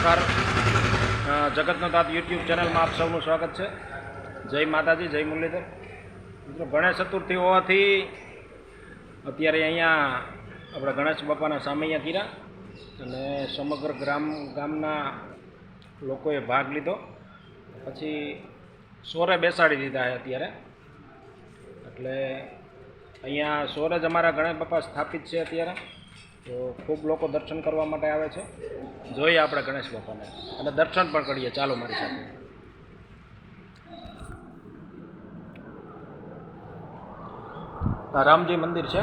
નમસ્કાર. જગતનો તાત યુટ્યુબ ચેનલમાં આપ સૌનું સ્વાગત છે. જય માતાજી, જય મુરલીધર. મિત્રો, ગણેશ ચતુર્થી હોવાથી અત્યારે અહીંયા આપણે ગણેશ બાપાના સામૈયા કર્યા અને સમગ્ર ગ્રામ, ગામના લોકોએ ભાગ લીધો. પછી સોરે બેસાડી દીધા છે અત્યારે. એટલે અહીંયા સોરે જ અમારા ગણેશ બાપા સ્થાપિત છે અત્યારે. તો ખૂબ લોકો દર્શન કરવા માટે આવે છે. જોઈએ આપણે ગણેશ બાપાને. અને દર્શન પણ કરીએ. ચાલો મારી સાથે. આ રામજી મંદિર છે.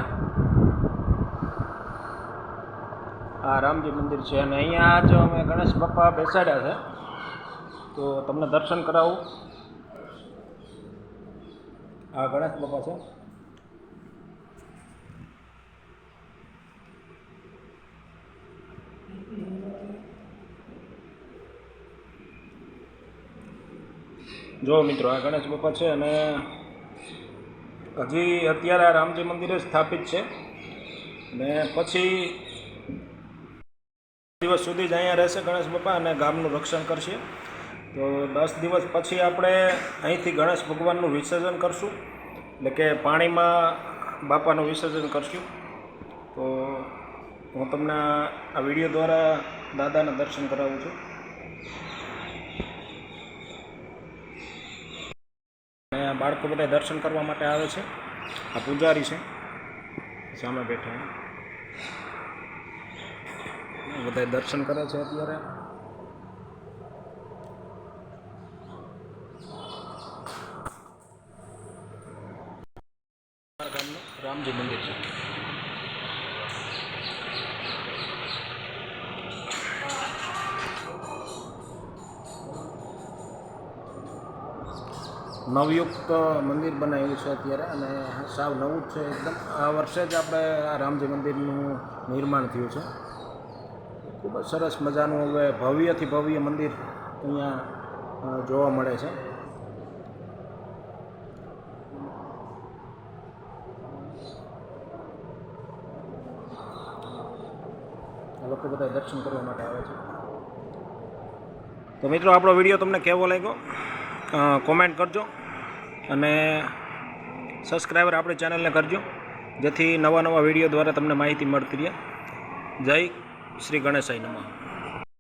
આ રામજી મંદિર છે. અને અહીંયા જો અમે ગણેશ બાપા બેસાડ્યા છે, તો તમને દર્શન કરાવું. આ ગણેશ બાપા છે. જો મિત્રો, આ ગણેશ બાપા છે અને હજી અત્યારે આ રામજી મંદિરે સ્થાપિત છે. ને પછી દિવસ સુધી જ અહીંયા રહેશે ગણેશ બાપા અને ગામનું રક્ષણ કરશે. તો દસ દિવસ પછી આપણે અહીંથી ગણેશ ભગવાનનું વિસર્જન કરશું. એટલે કે પાણીમાં બાપાનું વિસર્જન કરશું. તો હું તમને આ વીડિયો દ્વારા દાદાના દર્શન કરાવું છું અને આ બાળકો બધા દર્શન કરવા માટે આવે છે. આ પૂજારી છે. સામે બેઠા બધા દર્શન કરે છે અત્યારે. રામજી મંદિર છે. નવયુક્ત મંદિર બનાવ્યું છે અત્યારે અને સાવ નવું જ છે એકદમ. આ વર્ષે જ આપણે આ રામજી મંદિરનું નિર્માણ થયું છે. ખૂબ જ સરસ મજાનું હવે ભવ્યથી ભવ્ય મંદિર અહીંયા જોવા મળે છે. લોકો બધા દર્શન કરવા માટે આવે છે. તો મિત્રો, આપણો વીડિયો તમને કેવો લાગ્યો? કોમેન્ટ કરજો અને સબસ્ક્રાઈબર આપણી ચેનલને કરજો, જેથી નવા નવા વીડિયો દ્વારા તમને માહિતી મળતી રહે. જય શ્રી ગણેશાય નમઃ.